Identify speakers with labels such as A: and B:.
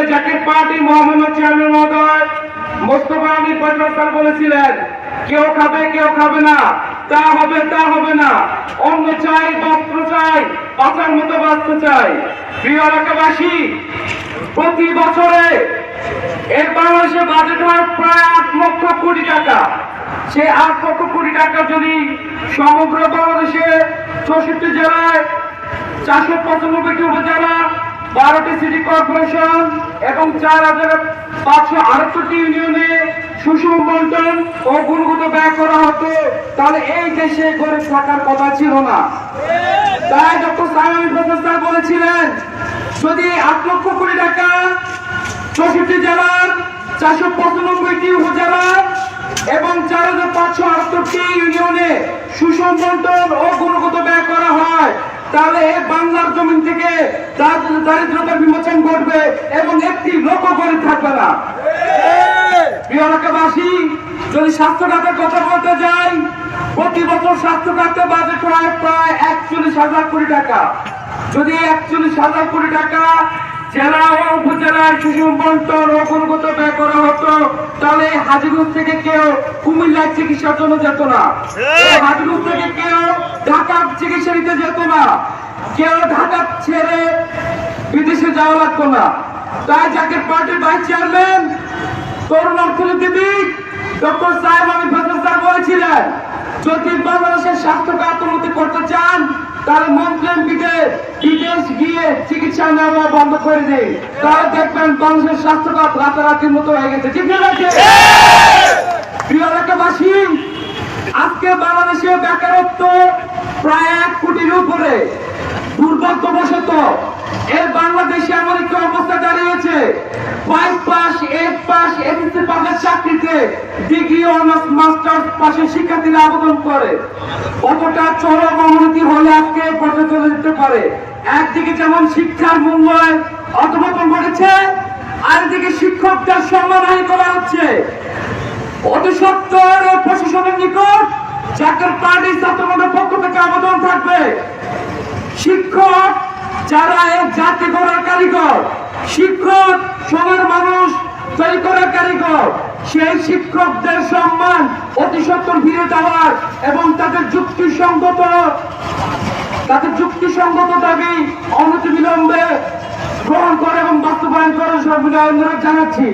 A: মিছিলে Zaker party Mohammad chairman মহোদয়, মোস্তফা আলী পরিবর্তন বলেছিলেন, কেউ খাবে কেউ খাবে না, তা হবে তা হবে না। অন্ন চাই বস্ত্র চাই বাঁচার মতো বাঁচতে চাই। প্রিয় এলাকাবাসী, প্রতি বছরে এর বাংলাদেশে বাজেট হয় প্রায় আট লক্ষ কোটি টাকা। সেই আট লক্ষ কোটি টাকা যদি সমগ্র বাংলাদেশে চৌষট্টি জেলায়, চারশো পঁচানব্বইটি উপজেলা বারোটি সিটি কর্পোরেশন এবং চার হাজার পাঁচশো আটাত্তরটি ইউনিয়নে সুষম বন্টন ও গুণগত ব্যয় করা হতো। তাহলে এই দেশে গরিব থাকার কথা ছিল না। তাই ডক্টর সাইমন প্রফেসর বলেছিলেন, যদি আট লক্ষ কোটি টাকা চৌষট্টি জেলার চারশো পঁচানব্বইটি উপজেলা এবং চার হাজার পাঁচশো আটাত্তরটি ইউনিয়নে সুষম বন্টন ও গুণগত ব্যয় করা হয়, তাহলে বাংলার জমিন থেকে দার- দারিদ্রতার বিমোচন ঘটবে এবং একটি লোক করে থাকবে না। প্রিয় এলাকাবাসী, যদি স্বাস্থ্য খাতের কথা বলতে যাই, প্রতি বছর স্বাস্থ্য খাতে বাজেট হয় প্রায় একচল্লিশ হাজার কোটি টাকা। যদি একচল্লিশ হাজার কোটি টাকা জেলা ও উপজেলায় শিশু বন্টন ও ব্যয় করা হতো, তাহলে হাজিগঞ্জ থেকে কেউ কুমিল্লার চিকিৎসার জন্য যেত না। হাজিগঞ্জ থেকে কেউ ঢাকার চিকিৎসা নিতে যেত না। কেউ ঢাকা ছেড়ে বিদেশে যাওয়া লাগতো না। তাই যাকে পার্টির ভাইস চেয়ারম্যান, তরুণ অর্থনীতিবিদ, ডক্টর সাহেব আমি প্রফেসর বলেছিলেন, যদি বাংলাদেশের স্বাস্থ্য খাত উন্নতি করতে চান, তাহলে মন্ত্রী এমপিকে বিদেশ গিয়ে চিকিৎসা নেওয়া বন্ধ করে দিন। তাহলে দেখবেন বাংলাদেশের স্বাস্থ্য খাত রাতারাতির মতো হয়ে গেছে। ঠিক আছে প্রিয় এলাকাবাসী, আজকে বাংলাদেশে বেকারত্ব প্রায় এক কোটির উপরে। একদিকে যেমন শিক্ষার মূল্যায়ন অধপতন ঘটেছে, আরেকদিকে শিক্ষকদের সম্মানহানি করা হচ্ছে। অতি সত্তর প্রশাসনের নিকট জাতীয় পার্টি ছাত্রদের পক্ষ থেকে আবেদন থাকবে। শিক্ষক যারা এক জাতি করার কারিগর, শিক্ষক সবার মানুষ তৈরি করার কারিগর, সেই শিক্ষকদের সম্মান অতি সত্তর ফিরে দেওয়ার এবং তাদের যুক্তিসঙ্গত তাদের যুক্তিসঙ্গত দাবি অনতি বিলম্বে গ্রহণ করে এবং বাস্তবায়ন করে সর্বদা অনুরোধ জানাচ্ছি।